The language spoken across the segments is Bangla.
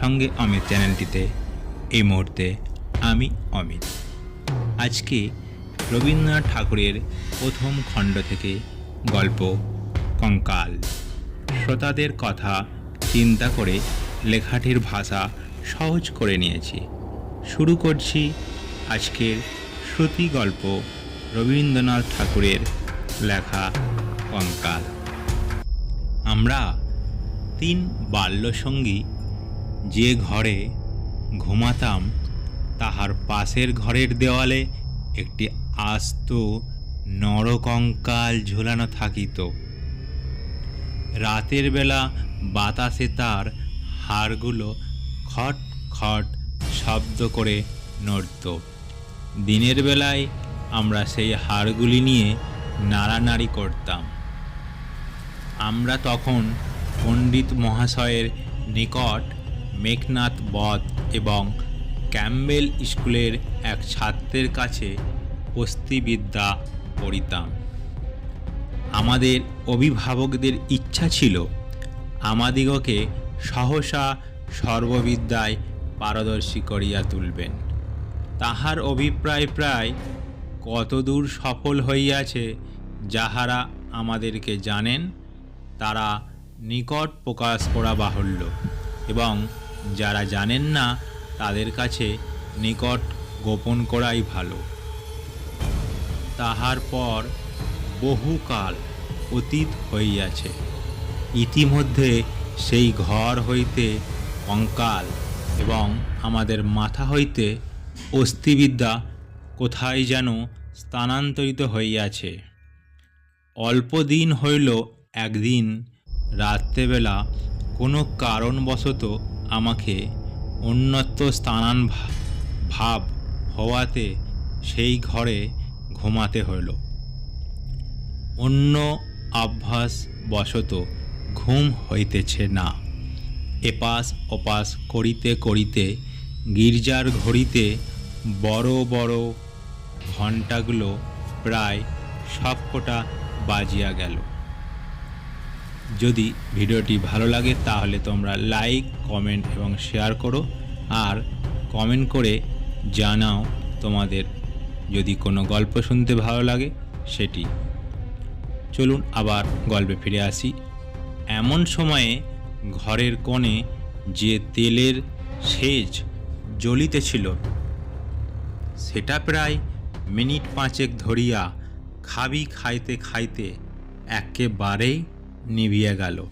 সঙ্গে অমিত চ্যানেলটিতে এই মুহূর্তে আমি অমিত। আজকে রবীন্দ্রনাথ ঠাকুরের প্রথম খণ্ড থেকে গল্প কঙ্কাল। শ্রোতাদের কথা চিন্তা করে লেখাটির ভাষা সহজ করে নিয়েছি। শুরু করছি আজকের শ্রুতি গল্প রবীন্দ্রনাথ ঠাকুরের লেখা কঙ্কাল। আমরা তিন বাল্যসঙ্গী যে ঘরে ঘুমাতাম, তাহার পাশের ঘরের দেওয়ালে একটি আস্ত নরকঙ্কাল ঝুলানো থাকিত। রাতের বেলা বাতাসে তার হাড়গুলো খট খট শব্দ করে নড়ত। দিনের বেলায় আমরা সেই হাড়গুলি নিয়ে নাড়ানাড়ি করতাম। আমরা তখন পণ্ডিত মহাশয়ের নিকট মেঘনাথ বধ এবং ক্যাম্বেল স্কুলের এক ছাত্রের কাছে অস্থিবিদ্যা পড়িতাম। আমাদের অভিভাবকদের ইচ্ছা ছিল আমাদিগকে সহসা সর্ববিদ্যায় পারদর্শী করিয়া তুলবেন। তাহার অভিপ্রায় প্রায় কতদূর সফল হইয়াছে যাহারা আমাদেরকে জানেন, তারা নিকট প্রকাশ করা বাহুল্য এবং যারা জানেন না, তাদের কাছে নিকট গোপন করাই ভালো। তাহার পর বহুকাল অতীত হইয়াছে। ইতিমধ্যে সেই ঘর হইতে কঙ্কাল এবং আমাদের মাথা হইতে অস্থিবিদ্যা কোথায় যেন স্থানান্তরিত হইয়াছে। অল্প দিন হইল একদিন, রাত্রেবেলা কোনো কারণবশত আমাকে অন্যত্র স্থানান ভাব হওয়াতে সেই ঘরে ঘুমাতে হইল। অন্য অভ্যাস বশত ঘুম হইতেছে না। এপাশ ওপাশ করিতে করিতে গির্জার ঘড়িতে বড় বড় ঘণ্টাগুলো প্রায় সবকটা বাজিয়া গেল। যদি ভিডিওটি ভালো লাগে, তাহলে তোমরা লাইক, কমেন্ট এবং শেয়ার করো। আর কমেন্ট করে জানাও তোমাদের যদি কোনো গল্প শুনতে ভালো লাগে সেটি। চলুন আবার গল্পে ফিরে আসি। এমন সময়ে ঘরের কোণে যে তেলের সেজ জ্বলিতেছিল, সেটা প্রায় মিনিট পাঁচেক ধরিয়া খাবি খাইতে খাইতে একেবারেই নিভিয়া গেল।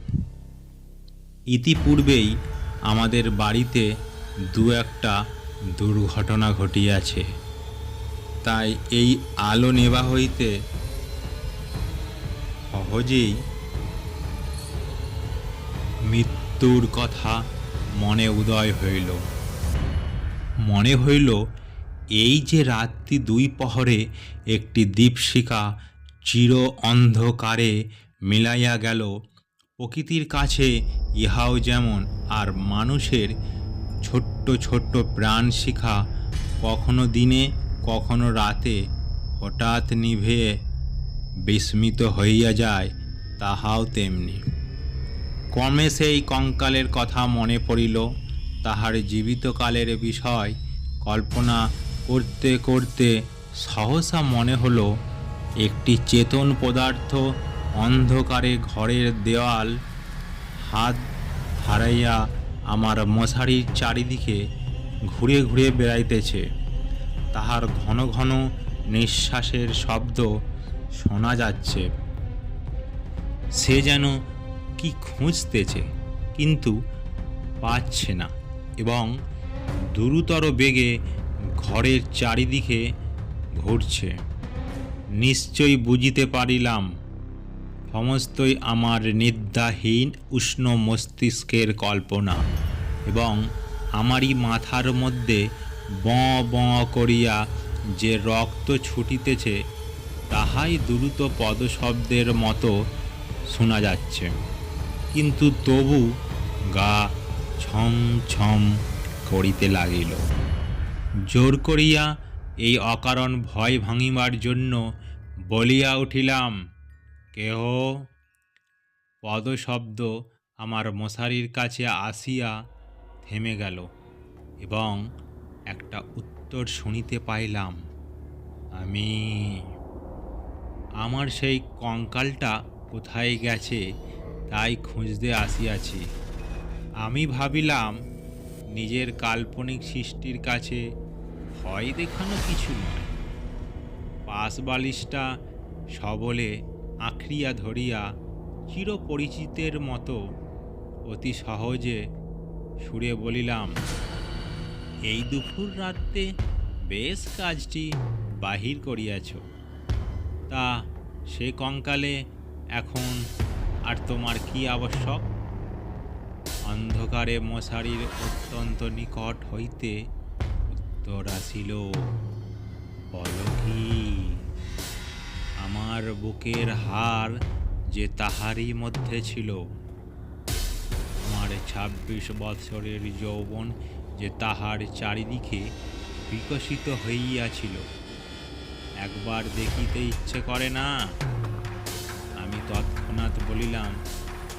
ইতিপূর্বেই আমাদের বাড়িতে দু একটা দুর্ঘটনা ঘটিয়াছে। তাই এই আলো নেবা হইতে সহজেই মৃত্যুর কথা মনে উদয় হইল। মনে হইল এই যে রাত্রি দুই পহরে একটি দীপশিখা চির অন্ধকারে মিলাইয়া গেল। প্রকৃতির কাছে ইহাও যেমন, আর মানুষের ছোট্ট ছোট্ট প্রাণ শিখা কখনো দিনে, কখনো রাতে হঠাৎ নিভে বিস্মিত হইয়া যায়, তাহাও তেমনি। ক্রমে সেই কঙ্কালের কথা মনে পড়িল, তাহার জীবিতকালের বিষয় কল্পনা করতে করতে সহসা মনে হলো, একটি চেতন পদার্থ অন্ধকারে ঘরের দেওয়াল, হাত হারাইয়া আমার মশারির চারিদিকে ঘুরে ঘুরে বেড়াইতেছে। তাহার ঘন ঘন নিঃশ্বাসের শব্দ শোনা যাচ্ছে। সে যেন কি খুঁজতেছে, কিন্তু পাচ্ছে না এবং দ্রুতর বেগে ঘরের চারিদিকে ঘুরছে। নিশ্চয়ই বুঝিতে পারিলাম সমস্তই আমার নিদ্রাহীন উষ্ণ মস্তিষ্কের কল্পনা এবং আমারই মাথার মধ্যে বঁ বঁ করিয়া যে রক্ত ছুটিতেছে, তাহাই দ্রুত পদশব্দের মতো শোনা যাচ্ছে। কিন্তু তবু গা ছম ছম করিতে লাগিল। জোর করিয়া এই অকারণ ভয় ভাঙিবার জন্য বলিয়া উঠিলাম কেহ পদশব্দ আমার মশারির কাছে আসিয়া থেমে গেল এবং একটা উত্তর শুনিতে পাইলাম, আমি, আমার সেই কঙ্কালটা কোথায় গেছে তাই খুঁজতে আসিয়াছি। আমি ভাবিলাম নিজের কাল্পনিক সৃষ্টির কাছে ভয় দেখানো কিছু নয়। পাশ বালিশটা সবলে আঁকড়িয়া ধরিয়া চিরপরিচিতের মতো অতি সহজে সুরে বলিলাম, এই দুপুর রাত্রে বেশ কাজটি বাহির করিয়াছ। তা সে কঙ্কালে এখন আর তোমার কি আবশ্যক? অন্ধকারে মশারির অত্যন্ত নিকট হইতে উত্তর আসিল, বল কি? আমার বুকের হার যে তাহারই মধ্যে ছিল। আমার ছাব্বিশ বৎসরের যৌবন যে তাহার চারিদিকে বিকশিত হইয়াছিল। একবার দেখিতে ইচ্ছে করে না? আমি তৎক্ষণাৎ বলিলাম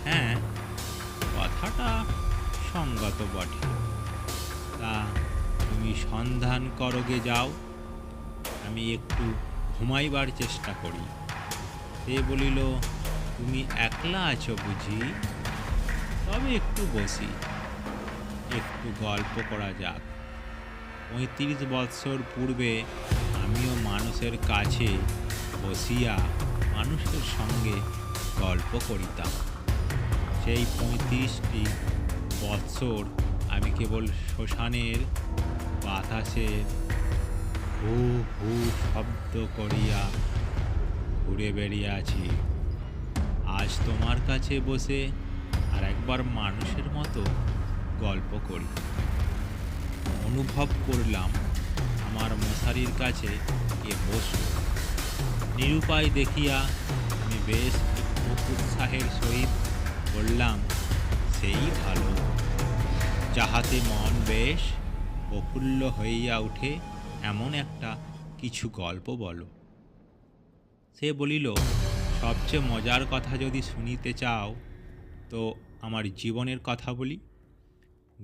হ্যাঁ কথাটা সঙ্গত বটে। তা তুমি সন্ধান করগে যাও। আমি একটু ঘুমাইবার চেষ্টা করি। সে বলিল, তুমি একলা আছো বুঝি? তবে একটু বসি। একটু গল্প করা যাক। পঁয়ত্রিশ বৎসর পূর্বে আমিও মানুষের কাছে বসিয়া মানুষের সঙ্গে গল্প করিতাম। সেই পঁয়ত্রিশটি বৎসর আমি কেবল শ্মশানের বাতাসের হু হু শব্দ করিয়া ঘুরে বেরিয়েছি আজ তোমার কাছে বসে আর একবার মানুষের মতো গল্প করি। অনুভব করলাম আমার মশারির কাছে কে বসল। নিরুপায় দেখিয়া আমি বেশ উৎসাহের সহিত বললাম, সেই ভালো। যাহাতে মন বেশ প্রফুল্ল হইয়া উঠে এমন একটা কিছু গল্প বলো। সে বলিল, সবচেয়ে মজার কথা যদি শুনিতে চাও, তো আমার জীবনের কথা বলি।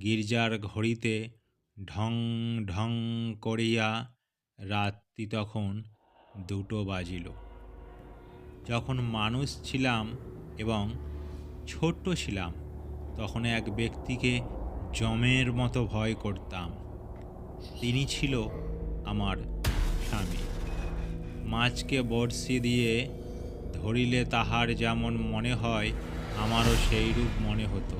গির্জার ঘড়িতে ঢং ঢং করিয়া রাত্রি তখন দুটো বাজিল। যখন মানুষ ছিলাম এবং ছোট্ট ছিলাম, তখন এক ব্যক্তিকে জমের মতো ভয় করতাম। তিনি ছিল আমার স্বামী। মাছকে বড়শি দিয়ে ধরিলে তাহার যেমন মনে হয়, আমারও সেইরূপ মনে হতো।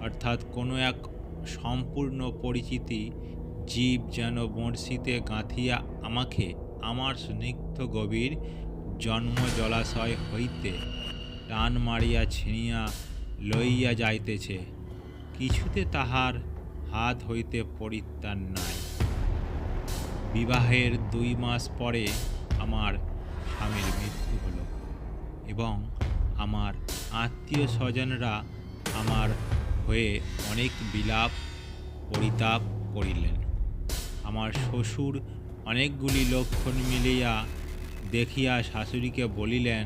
অর্থাৎ কোনো এক সম্পূর্ণ পরিচিতি জীব যেন বড়শিতে গাঁথিয়া আমাকে, আমার স্নিগ্ধ গভীর জন্ম জলাশয় হইতে টান মারিয়া ছিনিয়া লইয়া যাইতেছে। কিছুতে তাহার হাত হইতে পরিত্রাণ নাই। বিবাহের দুই মাস পরে আমার স্বামীর মৃত্যু হলো এবং আমার আত্মীয় স্বজনরা আমার হয়ে অনেক বিলাপ, পরিতাপ করিলেন। আমার শ্বশুর অনেকগুলি লক্ষণ মিলিয়া দেখিয়া শাশুড়িকে বলিলেন,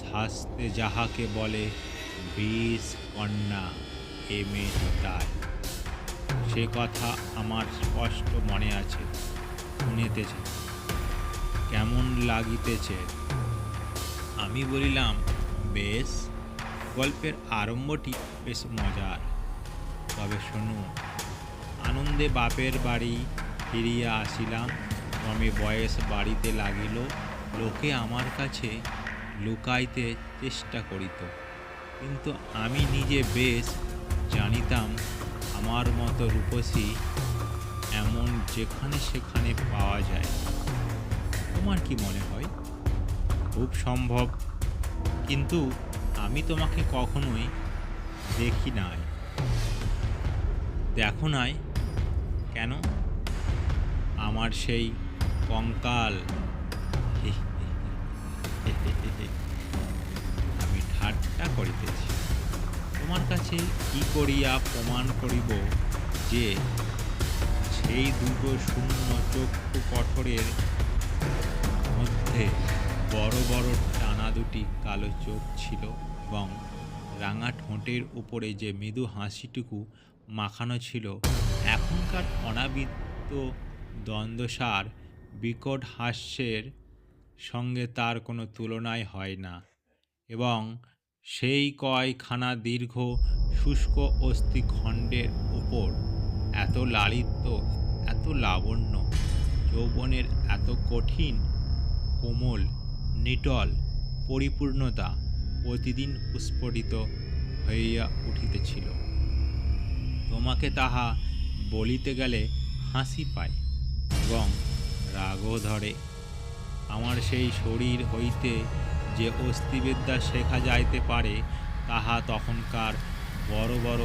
শাস্তে যাহাকে বলে বিষ কন্যা, এ মেয়েটি তাই সে কথা আমার স্পষ্ট মনে আছে। শুনিতেছে। কেমন লাগিতেছে? আমি বলিলাম, বেশ, গল্পের আরম্ভটি বেশ মজার। তবে শুনুন আনন্দে বাপের বাড়ি ফিরিয়া আসিলাম। ক্রমে বয়স বাড়িতে লাগিল, লোকে আমার কাছে লুকাইতে চেষ্টা করিত। কিন্তু আমি নিজে বেশ জানিতাম, আমার মতো রূপসী এমন যেখানে সেখানে পাওয়া যায়। তোমার কি মনে হয়? খুব সম্ভব। কিন্তু আমি তোমাকে কখনোই দেখি নাই। দেখো নাই? কেন? আমার সেই কঙ্কাল। আমি ঠাট্টা করিতেছি। তোমার কাছে কি করিয়া প্রমাণ করিব যে সেই দুটো শূন্য চক্ষু কঠোরের মধ্যে বড় বড় টানা দুটি কালো চোখ ছিল এবং রাঙা ঠোঁটের উপরে যে মৃদু হাসিটুকু মাখানো ছিল, এখনকার অনাবৃত্ত দ্বন্দ্বসার বিকট হাস্যের সঙ্গে তার কোনো তুলনাই হয় না এবং সেই কয়খানা দীর্ঘ শুষ্ক অস্থিখণ্ডের উপর এত লালিত্য, এত লাবণ্য, যৌবনের এত কঠিন, কোমল, নিটল, পরিপূর্ণতা প্রতিদিন পুস্ফটিত হইয়া উঠিতেছিল। তোমাকে তাহা বলিতে গেলে হাসি পায় এবং রাগও ধরে। আমার সেই শরীর হইতে যে অস্থিবিদ্যা শেখা যাইতে পারে, তাহা তখনকার বড় বড়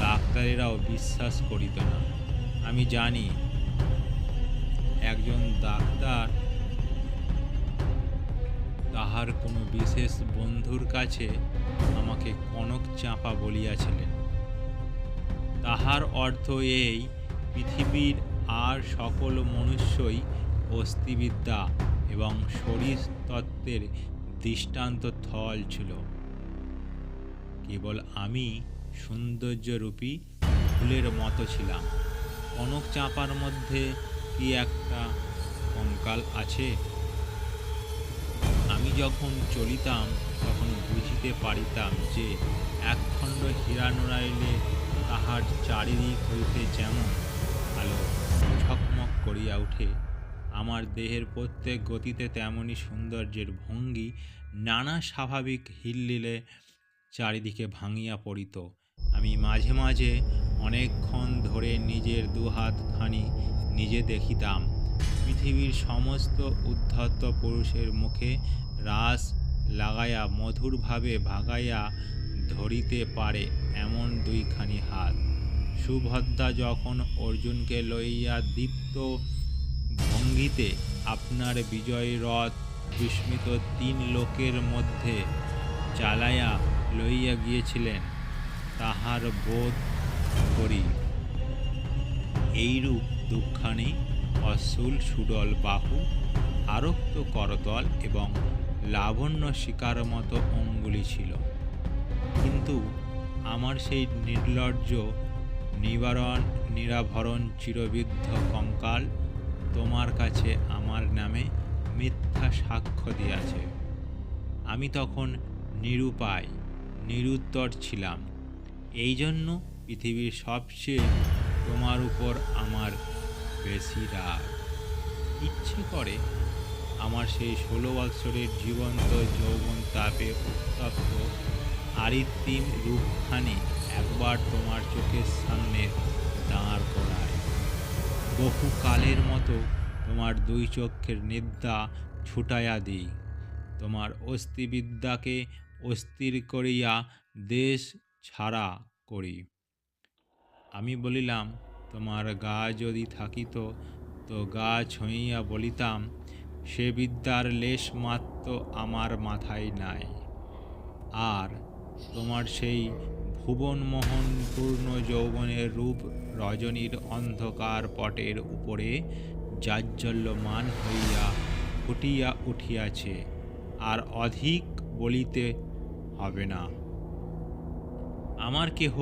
ডাক্তারেরাও বিশ্বাস করিত না। আমি জানি, একজন ডাক্তার তাহার কোনো বিশেষ বন্ধুর কাছে আমাকে কনক চাঁপা বলিয়াছিলেন। তাহার অর্থ এই, পৃথিবীর আর সকল মনুষ্যই অস্থিবিদ্যা এবং শরীর তত্ত্বের দৃষ্টান্ত থল ছিল। কেবল আমি সৌন্দর্যরূপী ফুলের মতো ছিলাম। কনক চাঁপার মধ্যে কি একটা কঙ্কাল আছে? আমি যখন চলিতাম, তখন বুঝিতে পারিতাম যে একখণ্ড হীরা নড়াইলে তাহার চারিদিক হইতে যেমন আলো ঝকমক করিয়া ওঠে, আমার দেহের প্রত্যেক গতিতে তেমনি সৌন্দর্যের ভঙ্গি নানা স্বাভাবিক হিল্লিলে চারিদিকে ভাঙিয়া পড়িত। আমি মাঝে মাঝে অনেকক্ষণ ধরে নিজের দুহাতখানি নিজে দেখিতাম। পৃথিবীর সমস্ত উদ্ধত পুরুষের মুখে রাস লাগাইয়া মধুরভাবে ভাগাইয়া ধরিতে পারে এমন দুইখানি হাত। সুভদ্রা যখন অর্জুনকে লইয়া দীপ্ত ভঙ্গিতে আপনার বিজয় রথ বিস্মিত তিন লোকের মধ্যে চালাইয়া লইয়া গিয়েছিলেন, তাহার বোধ করি। এইরূপ দুঃখানি অসুল সুডল বাহু, আরক্ত করতল এবং লাবণ্য শিকার মতো অঙ্গুলি ছিল। কিন্তু আমার সেই নির্লজ্জ নিবারণ, নিরাভরণ চিরবিদ্ধ কঙ্কাল তোমার কাছে আমার নামে মিথ্যা সাক্ষ্য দিয়াছে। আমি তখন নিরুপায়। নিরুত্তর ছিলাম। এই জন্য পৃথিবীর সবচেয়ে তোমার উপর আমার বেশি রাগ। ইচ্ছে করে আমার সেই ষোলো বৎসরের জীবন্ত যৌবন তাপে উত্তপ্ত, আরিত্রিম রূপখানি একবার তোমার চোখের সামনে দাঁড় করায়। বহু কালের মতো তোমার দুই চক্ষের নিদ্রা ছুটাইয়া দিই। তোমার অস্থিবিদ্যাকে অস্থির করিয়া দেশ ছাড়া করি। আমি বলিলাম, তোমার গা যদি থাকিত, তো গা ছুঁইয়া বলিতাম, সে বিদ্যার লেশ মাত্র আমার মাথায় নাই। আর তোমার সেই ভুবনমোহন পূর্ণ যৌবনের রূপ রজনীর অন্ধকার পটের উপরে জাজ্জল্যমান হইয়া ফুটিয়া উঠিয়াছে। আর অধিক বলিতে হবে না। আমার কেহ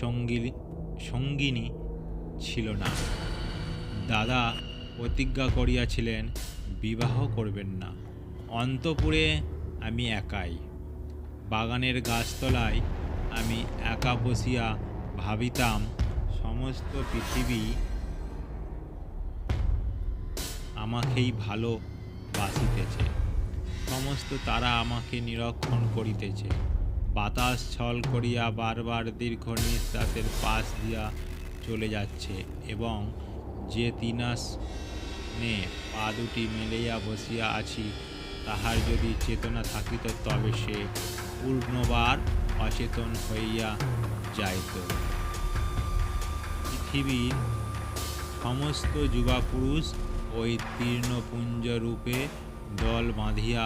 সঙ্গী সঙ্গিনী ছিল না। দাদা প্রতিজ্ঞা করিয়াছিলেন, বিবাহ করবেন না। অন্তপুরে আমি একাই। বাগানের গাছতলায় আমি একা বসিয়া ভাবিতাম, সমস্ত পৃথিবী আমাকেই ভালো বাসিতেছে সমস্ত তারা আমাকে নিরক্ষণ করিতেছে। বাতাস ছল করিয়া বারবার দীর্ঘ নিঃশ্বাসের পাশ দিয়া চলে যাচ্ছে এবং যে তিনাস নে পা দুটি মেলাইয়া বসিয়া আছি, তাহার যদি চেতনা থাকিত তবে সে পূর্ণবার অচেতন হইয়া যাইত। পৃথিবীর সমস্ত যুবা পুরুষ ওই তীর্ণপুঞ্জ রূপে দল বাঁধিয়া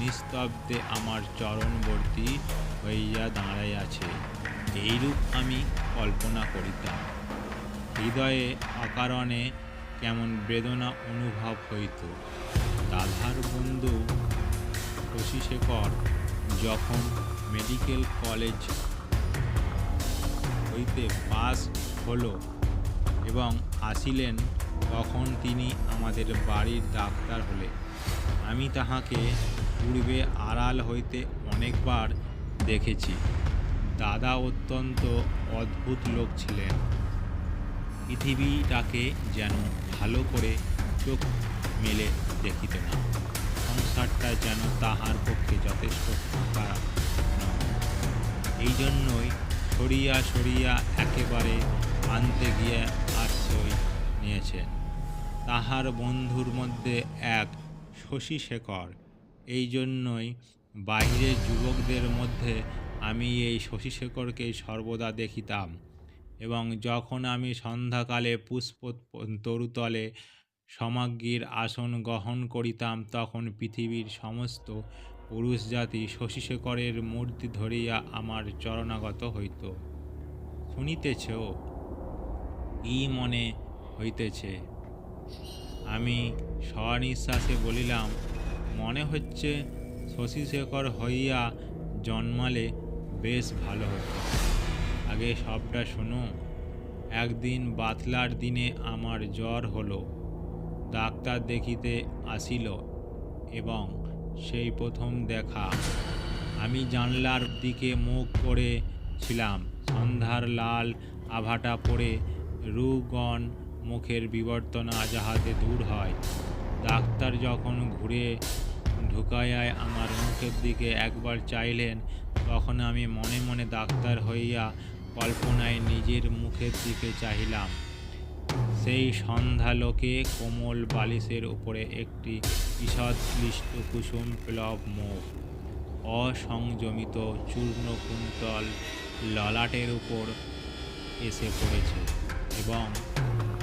নিস্তব্ধে আমার চরণবর্তী হইয়া দাঁড়াইয়াছে, এইরূপ আমি কল্পনা করিতাম। হৃদয়ে অকারণে কেমন বেদনা অনুভব হইত। দাদার বন্ধু শশীশেখর যখন মেডিকেল কলেজ হইতে পাস হলো এবং আসিলেন, তখন তিনি আমাদের বাড়ির ডাক্তার হলে আমি তাহাকে পূর্বে আড়াল হইতে অনেকবার দেখেছি। দাদা অত্যন্ত অদ্ভুত লোক ছিলেন। পৃথিবীটাকে যেন ভালো করে চোখ মেলে দেখিত না। সংসারটা যেন তাহার পক্ষে যথেষ্ট ফাঁকা এই জন্যই সরিয়া সরিয়া একেবারে আনতে গিয়ে আশ্রয় নিয়েছেন। তাহার বন্ধুর মধ্যে এক শশী শেখর। এই জন্যই বাহিরের যুবকদের মধ্যে আমি এই শশী শেখরকে সর্বদা দেখিতাম এবং যখন আমি সন্ধ্যাকালে পুষ্প তরুতলে সমাগ্রীর আসন গ্রহণ করিতাম, তখন পৃথিবীর সমস্ত পুরুষ জাতি শশীশেখরের মূর্তি ধরিয়া আমার চরণাগত হইত। শুনিতেছ? কি মনে হইতেছে। আমি স্বনিশ্বাসে বলিলাম, মনে হচ্ছে শশীশেখর হইয়া জন্মালে বেশ ভালো হতো। আগে সবটা শোনো, একদিন বাতলার দিনে আমার জ্বর হলো, ডাক্তার দেখিতে আসিল এবং সেই প্রথম দেখা। আমি জানলার দিকে মুখ করে ছিলাম, সন্ধ্যার লাল আভাটা পড়ে রুগণ মুখের বিবর্তনা যাহাতে দূর হয়। ডাক্তার যখন ঘুরে ঢুকাইয়ায় আমার মুখের দিকে একবার চাইলেন, তখন আমি মনে মনে ডাক্তার হইয়া কল্পনায় নিজের মুখের দিকে চাহিলাম। সেই সন্ধ্যালোকে কোমল বালিশের উপরে একটি ঈষৎ ক্লিষ্ট কুসুম প্লব মুখ, অসংযমিত চূর্ণ কুন্তল ললাটের উপর এসে পড়েছে এবং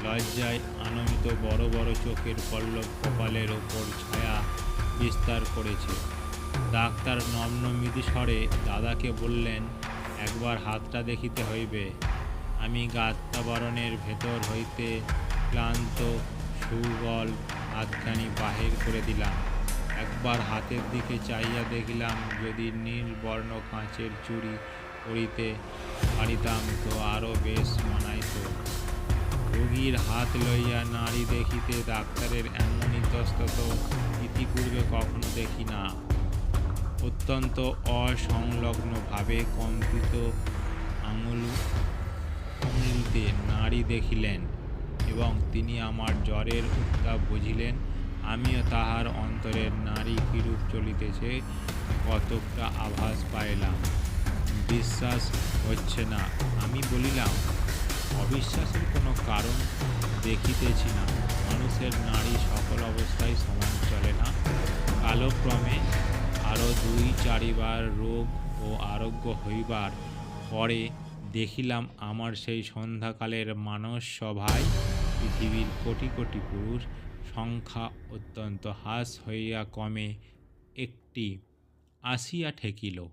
লজ্জায় আনন্দিত বড় বড় চোখের পল্লব কপালের ওপর ছায়া বিস্তার করেছে। ডাক্তার নম্ন মৃদুস্বরে দাদাকে বললেন, একবার হাতটা দেখিতে হইবে। আমি গাত্তাবরণের ভেতর হইতে ক্লান্ত সুবল হাতখানি বাহির করে দিলাম। একবার হাতের দিকে চাইয়া দেখিলাম, যদি নীল বর্ণ কাঁচের চুড়ি করিতে পারিতাম তো আরও বেশ মানাইত। রোগীর হাত লইয়া নারী দেখিতে ডাক্তারের এমন ইতস্তত ইতিপূর্বে কখনো দেখি না। অত্যন্ত অসংলগ্নভাবে কম্পিত আঙুল আঙুলিতে নারী দেখিলেন এবং তিনি আমার জ্বরের উত্তাপ বুঝিলেন, আমিও তাহার অন্তরের নারী কিরূপ চলিতেছে কতকটা আভাস পাইলাম। বিশ্বাস হচ্ছে না, আমি বলিলাম অবিশ্বাসের কোনো কারণ দেখিতেছি না। মানুষের নারী সকল অবস্থায় সমান চলে না। কালক্রমে আরও দুই চারিবার রোগ ও আরোগ্য হইবার পরে দেখিলাম আমার সেই সন্ধ্যাকালের মানস সভায় পৃথিবীর কোটি কোটি পুরুষ সংখ্যা অত্যন্ত হ্রাস হইয়া কমে একটি আসিয়া ঠেকিল।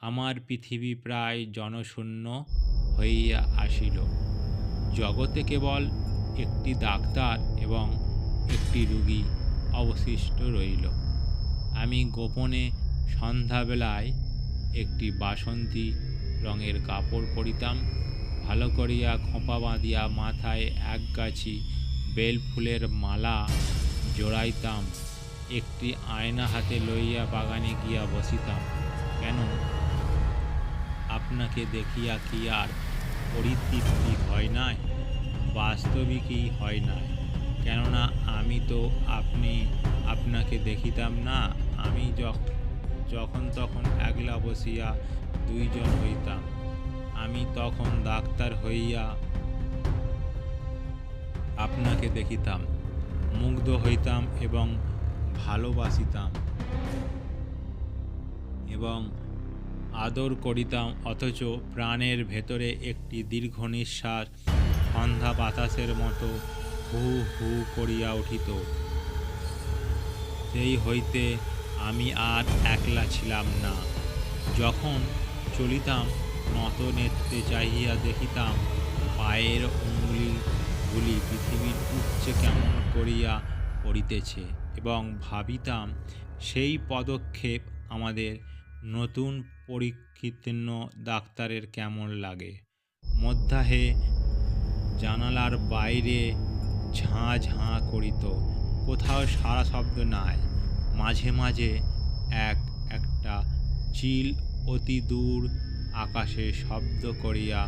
আমার পৃথিবী প্রায় জনশূন্য হইয়া আসিল। জগতে কেবল একটি ডাক্তার এবং একটি রুগী অবশিষ্ট রইল। আমি গোপনে সন্ধ্যাবেলায় একটি বাসন্তী রঙের কাপড় পরিতাম, ভালো করিয়া খোঁপা বাঁধিয়া মাথায় এক গাছি বেল ফুলের মালা জোড়াইতাম, একটি আয়না হাতে লইয়া বাগানে গিয়া বসিতাম। কেন? আপনাকে দেখিয়া কি আর পরিতৃপ্তি হয় নাই, বাস্তবিকই হয় নাই। কেননা আমি তো আপনি, আপনাকে দেখিতাম না, আমি যখ- যখন তখন একলা বসিয়া দুইজন হইতাম। আমি তখন ডাক্তার হইয়া আপনাকে দেখিতাম, মুগ্ধ হইতাম এবং ভালোবাসিতাম। এবং আদর করিতাম, অথচ প্রাণের ভেতরে একটি দীর্ঘ নিঃশ্বাস সন্ধ্যা বাতাসের মতো হু হু করিয়া উঠিত। সেই হইতে আমি আর একলা ছিলাম না। যখন চলিতাম নত নেত্রে চাহিয়া দেখিতাম, পায়ের অঙ্গুলিগুলি পৃথিবীর উচ্চে কেমন করিয়া পড়িতেছে এবং ভাবিতাম, সেই পদক্ষেপ আমাদের নতুন পরীক্ষিতীর্ণ ডাক্তারের কেমন লাগে? মধ্যাহে জানালার বাইরে ঝাঁ ঝাঁ করিত। কোথাও সারা শব্দ নাই। মাঝে মাঝে এক একটা চিল অতি দূর আকাশে শব্দ করিয়া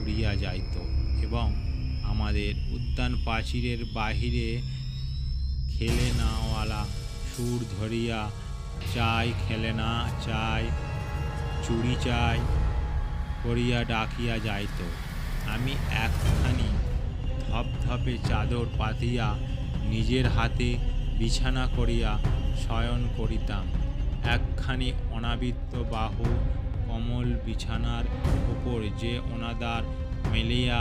উড়িয়া যাইত এবং আমাদের উদ্যান প্রাচীরের বাহিরে খেলে নাওয়ালা সুর ধরিয়া, চাই খেলে না চাই চুরি চাই, করিয়া ডাকিয়া যাইত। আমি একখানি ধপধপে চাদর পাতিয়া, নিজের হাতে বিছানা করিয়া শয়ন করিতাম। একখানি অনাবৃত্ত বাহু কমল বিছানার উপর যে অনাদার মেলিয়া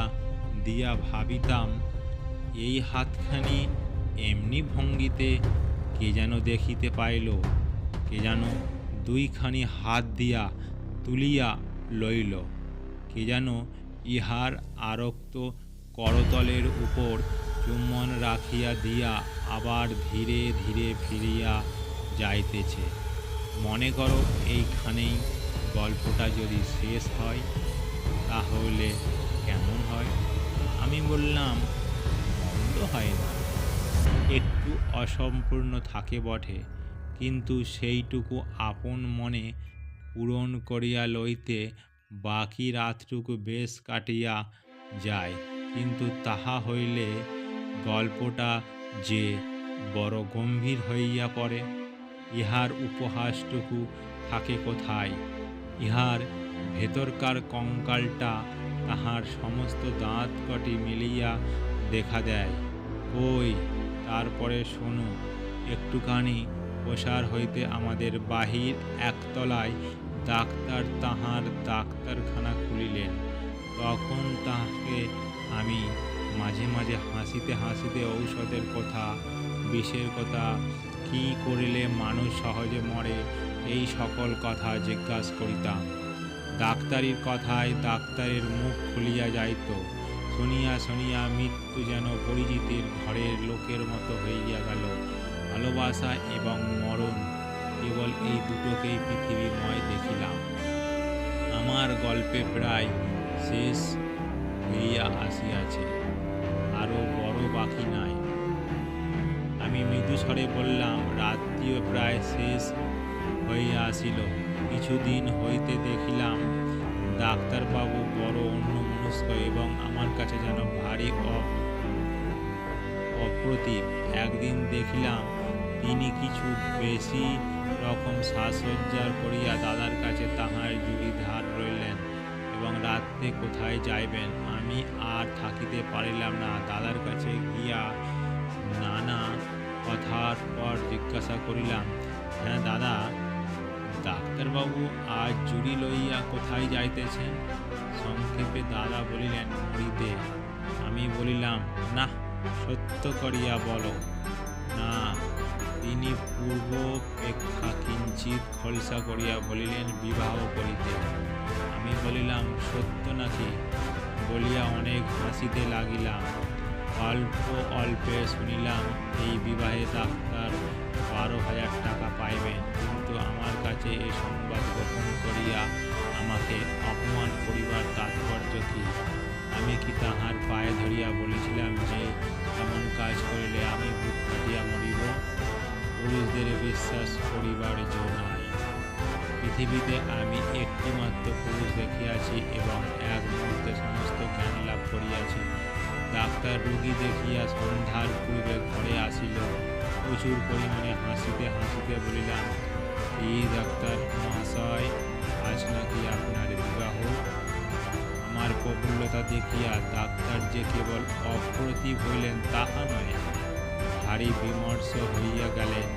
দিয়া ভাবিতাম, এই হাতখানি এমনি ভঙ্গিতে কে যেন দেখিতে পাইল, কে যেন দুইখানি হাত দিয়া তুলিয়া লইল। কে যেন ইহার আরক্ত করতলের উপর চুম্বন রাখিয়া দিয়া আবার ধীরে ধীরে ফিরিয়া যাইতেছে। মনে করো এইখানেই গল্পটা যদি শেষ হয়, তাহলে কেমন হয়? আমি বললাম, মন্দ হয় না। একটু অসম্পূর্ণ থাকে বটে, কিন্তু সেইটুকু আপন মনে পূরণ করিয়া লইতে বাকি রাতটুকু বেশ কাটিয়া যায়। কিন্তু তাহা হইলে গল্পটা যে বড় গম্ভীর হইয়া পড়ে, ইহার উপহাসটুকু থাকে কোথায়? ইহার ভেতরকার কঙ্কালটা তাহার সমস্ত দাঁত কটি মিলিয়া দেখা দেয়। ওই তারপরে শোনো, একটুখানি প্রসার হইতে আমাদের বাহির একতলায় ডাক্তার তাহার ডাক্তারখানা খুলিলেন। তখন তাহাকে আমি মাঝে মাঝে হাসিতে হাসিতে ঔষধের কথা, বিষের কথা, কী করিলে মানুষ সহজে মরে, এই সকল কথা জিজ্ঞাসা করিতাম। ডাক্তারির কথায় ডাক্তারের মুখ খুলিয়া যাইত, শুনিয়া শুনিয়া মৃত্যু যেন পরিচিতির ঘরের লোকের মতো হইয়া গেল। ভালোবাসা এবং মরণ কেবল এই দুটোকেই পৃথিবীময় দেখিলাম। আমার গল্পে প্রায় শেষ হইয়া আসিয়াছে, আরও বড় বাকি নাই। আমি মৃদুস্বরে বললাম, রাত্রিও প্রায় শেষ হইয়া আসিল। কিছুদিন হইতে দেখিলাম, ডাক্তারবাবু বড় অন্যমনস্ক এবং আমার কাছে যেন ভারী অ- অপ্রতিভ। একদিন দেখিলাম তিনি কিছু বেশি রকম সাজসজ্জার করিয়া দাদার কাছে তাহার জুড়ি ধার রইলেন এবং রাত্রে কোথায় যাইবেন, আমি আর থাকিতে পারিলাম না। দাদার কাছে গিয়া নানা কথার পর জিজ্ঞাসা করিলাম হ্যাঁ দাদা, ডাক্তারবাবু আজ জুড়ি লইয়া কোথায় যাইতেছেন? সংক্ষেপে দাদা বলিলেন মরিতে আমি বলিলাম না সত্য করিয়া বলো। তিনি পূর্বপেক্ষা কিঞ্চিত খলসা করিয়া বলিলেন, বিবাহ করিতে। আমি বলিলাম, সত্য নাকি? বলিয়া অনেক হাসিতে লাগিলাম। অল্প অল্পে শুনিলাম, এই বিবাহে ডাক্তার বারো হাজার টাকা পাইবেন। কিন্তু আমার কাছে এ সংবাদ গোপন করিয়া আমাকে অপমান করিবার তাৎপর্য কি? আমি কি তাহার পায়ে ধরিয়া বলেছিলাম যে, এমন কাজ করিলে আমি বুক কাটিয়া মরিব? পুরুষদের বিশ্বাস করিবার জো নাই। পৃথিবীতে আমি একটিমাত্র পুরুষ দেখিয়াছি এবং এক মুহূর্তে সমস্ত জ্ঞান লাভ করিয়াছি। ডাক্তার, রুগী দেখিয়া সন্ধ্যার পূর্বে ঘরে আসিল। প্রচুর পরিমাণে হাসিতে হাসিতে বলিলাম, এই ডাক্তার মহাশয়, আজ নাকি আপনার বিবাহ? আমার প্রফুল্লতা দেখিয়া ডাক্তার যে কেবল অপ্রতিভ হইলেন তাহা নয় ভারী বিমর্ষ হইয়া গেলেন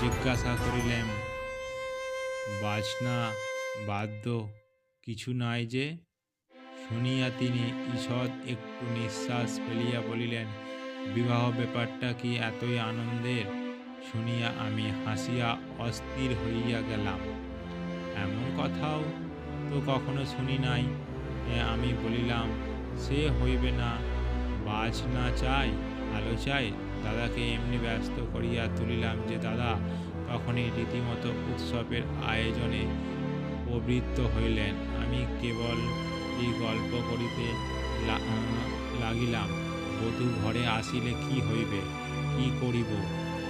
জিজ্ঞাসা করিলেন, বাজনা, বাদ্য কিছু নাই যে? শুনিয়া তিনি ঈষৎ একটু নিঃশ্বাস ফেলিয়া বলিলেন, বিবাহ ব্যাপারটা কি এতই আনন্দের? শুনিয়া আমি হাসিয়া অস্থির হইয়া গেলাম। এমন কথাও তো কখনো শুনি নাই। আমি বলিলাম, সে হইবে না। বাজ না চাই, আলো চাই। দাদাকে এমনি ব্যস্ত করিয়া তুলিলাম যে, দাদা, তখনই রীতিমতো উৎসবের আয়োজনে প্রবৃত্ত হইলেন। আমি কেবল এই গল্প করিতে লাগিলাম। বধূ ঘরে আসিলে কি হইবে? কি করিব?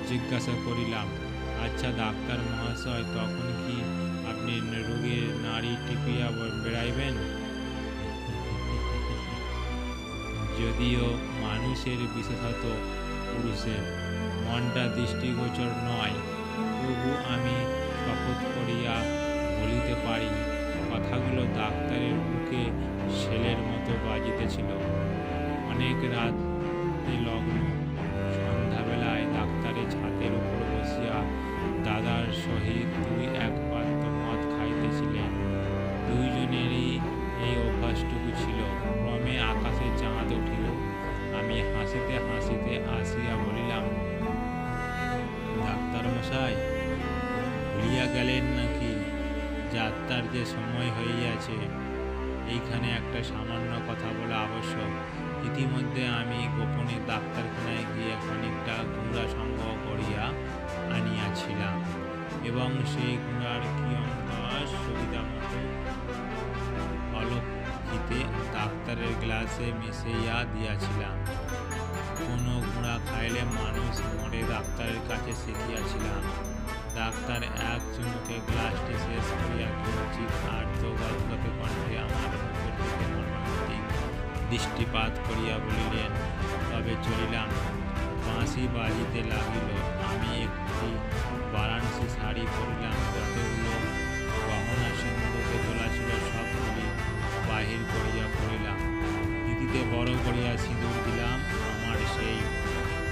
জিজ্ঞাসা করিলাম আচ্ছা ডাক্তার মহাশয়, তখন কি আপনি রোগীর নারী টিপিয়া বেড়াইবেন? যদিও মানুষের বিশেষত পুরুষের মনটা দৃষ্টিগোচর নয়। তবু আমি শপথ করিয়া বলিতে পারি, কথাগুলো ডাক্তারের মুখে ছেলের মতো বাজিতেছিল। অনেক রাতে লগ্ন, সন্ধ্যাবেলায় ডাক্তারের ছাদের উপর বসিয়া দাদার সহিত হাসিতে আসিয়া বলিলাম, ডাক্তার মশাই, ভুলিয়া গেলেন নাকি? যাত্রার যে সময় হইয়াছে, এইখানে একটা সামান্য কথা বলা আবশ্যক। ইতিমধ্যে আমি গোপনে ডাক্তারখানায় গিয়ে খানিকটা গুঁড়া সংগ্রহ করিয়া আনিয়াছিলাম এবং সেই গুঁড়ার কি অঙ্গাস সুবিধা মতো অলক্ষিতে ডাক্তারের গ্লাসে মিশাইয়া দিয়াছিলাম। কোনো গুঁড়া খাইলে মানুষ মরে ডাক্তারের কাছে শিখিয়াছিলাম। ডাক্তার এক চুমুকে গ্লাসটি শেষ করিয়া কিঞ্চিত আর্দ্র গদগদ কণ্ঠে আমার মুখের দিকে দৃষ্টিপাত করিয়া বলিলেন, তবে চলিলাম। বাঁশি বাজিতে লাগিল, আমি একটি বারাণসী শাড়ি পরিলাম যতগুলো গহনা সিন্ধুকে তোলা ছিল সবগুলি বাহির করিয়া পড়িলাম। দিদিতে বড় করিয়া সিঁদুর সেই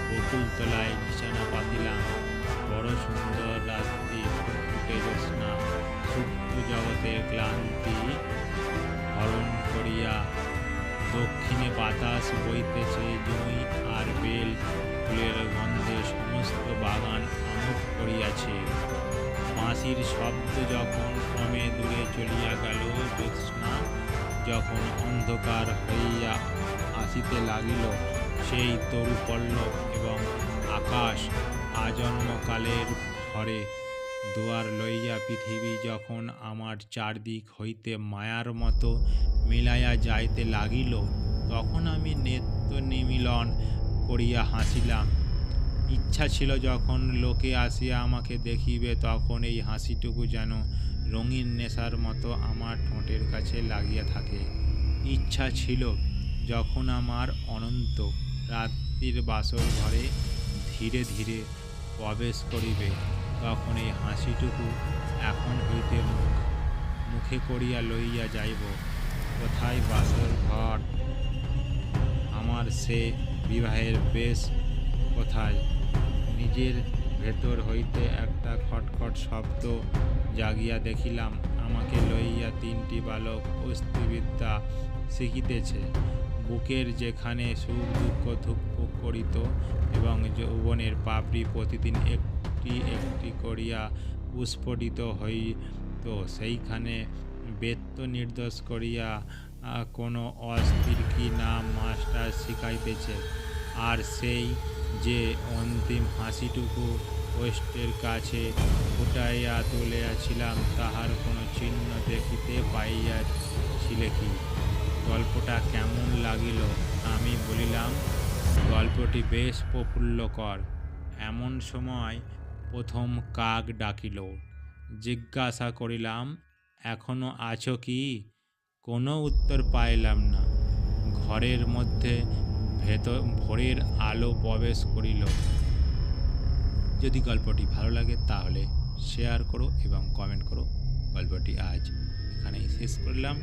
বকুল তলায় বিছানা পাতিলাম বড় সুন্দর রাত্রি ফুটে জ্যোৎস্না। সুপ্ত জগতের ক্লান্তি হরণ করিয়া দক্ষিণে বাতাস বইতেছে জুঁই আর বেল। ফুলের গন্ধে সমস্ত বাগান আমোদ করিয়াছে। বাঁশির শব্দ যখন ক্রমে দূরে চলিয়া গেল, জ্যোৎস্না যখন অন্ধকার হইয়া আসিতে লাগিল সেই তরু পল্লব এবং আকাশ আজন্মকালের ঘরে দুয়ার লইয়া পৃথিবী যখন আমার চারদিক হইতে মায়ার মতো মিলাইয়া যাইতে লাগিল, তখন আমি নেত্য নিমিলন করিয়া হাসিলাম। ইচ্ছা ছিল যখন লোকে আসিয়া আমাকে দেখিবে, তখন এই হাসিটুকু যেন রঙিন নেশার মতো আমার ঠোঁটের কাছে লাগিয়া থাকে। ইচ্ছা ছিল যখন আমার অনন্ত রাত্রির বাসর ঘরে ধীরে ধীরে প্রবেশ করিবে, তখন এই হাসিটুকু এখন হইতে মুখ, মুখে করিয়া লইয়া যাইব, কোথায় বাসর ঘর আমার সে বিবাহের বেশ কোথায়? নিজের ভেতর হইতে একটা খটখট শব্দ জাগিয়া দেখিলাম, আমাকে লইয়া তিনটি বালক অস্থিবিদ্যা শিখিতেছে। বুকের যেখানে সুখ দুঃখ ধুকপুক করিত এবং যৌবনের পাপড়ি প্রতিদিন একটি একটি করিয়া উস্ফটিত হইত, সেইখানে বেত্য নির্দোষ করিয়া কোনো অস্থির কি নাম মাস্টার শিখাইতেছে। আর সেই যে অন্তিম হাসিটুকু ওয়েস্টের কাছে ফুটাইয়া তুলিয়াছিলাম, তাহার কোনো চিহ্ন দেখিতে পাইয়াছিলে কি? গল্পটা কেমন লাগিল? আমি বলিলাম, গল্পটি বেশ প্রফুল্লকর। এমন সময় প্রথম কাক ডাকিল। জিজ্ঞাসা করিলাম, এখনও আছো কি? কোনো উত্তর পাইলাম না। ঘরের মধ্যে ভেতর ভোরের আলো প্রবেশ করিল। যদি গল্পটি ভালো লাগে তাহলে শেয়ার করো এবং কমেন্ট করো। গল্পটি আজ এখানেই শেষ করলাম।